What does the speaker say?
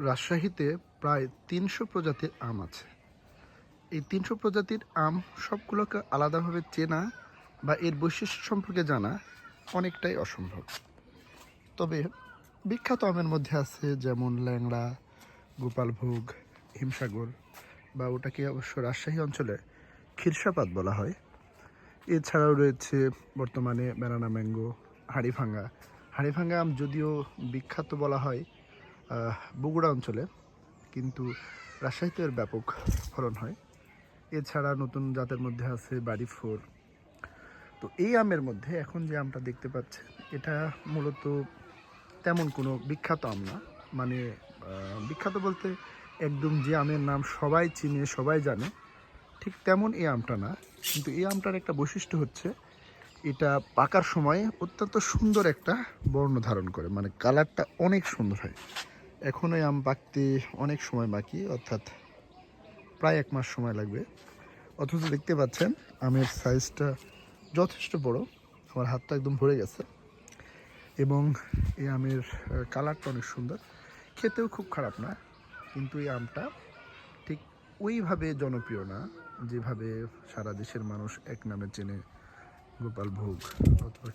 রাজশাহীতে প্রায় তিনশো প্রজাতির আম আছে। এই তিনশো প্রজাতির আম সবগুলোকে আলাদাভাবে চেনা বা এর বৈশিষ্ট্য সম্পর্কে জানা অনেকটাই অসম্ভব। তবে বিখ্যাত আমের মধ্যে আছে যেমন ল্যাংড়া, গোপালভোগ, হিমসাগর বা ওটাকে অবশ্য রাজশাহী অঞ্চলে ক্ষীরসাপাত বলা হয়। এছাড়াও রয়েছে বর্তমানে ব্যানানা ম্যাঙ্গো, হাড়িভাঙ্গা। হাড়িভাঙ্গা আম যদিও বিখ্যাত বলা হয় বগুড়া অঞ্চলে কিন্তু রাজশাহীতে এর ব্যাপক ফলন হয়। এছাড়া নতুন জাতের মধ্যে আছে বাড়ি ফোর। তো এই আমের মধ্যে এখন যে আমটা দেখতে পাচ্ছেন, এটা মূলত তেমন কোনো বিখ্যাত আম না। মানে বিখ্যাত বলতে একদম যে আমের নাম সবাই চিনে, সবাই জানে, ঠিক তেমন এই আমটা না। কিন্তু এই আমটার একটা বৈশিষ্ট্য হচ্ছে, এটা পাকার সময় অত্যন্ত সুন্দর একটা বর্ণ ধারণ করে। মানে কালারটা অনেক সুন্দর হয়। এখন এই আম পাকতে অনেক সময় বাকি, অর্থাৎ প্রায় এক মাস সময় লাগবে। অথচ দেখতে পাচ্ছেন, আমের সাইজটা যথেষ্ট বড়, আমার হাতটা একদম ভরে গেছে। এবং এই আমের কালারটা অনেক সুন্দর। খেতেও খুব খারাপ না, কিন্তু এই আমটা ঠিক ওইভাবে জনপ্রিয় না, যেভাবে সারা দেশের মানুষ এক নামে চেনে, গোপাল ভোগ অথবা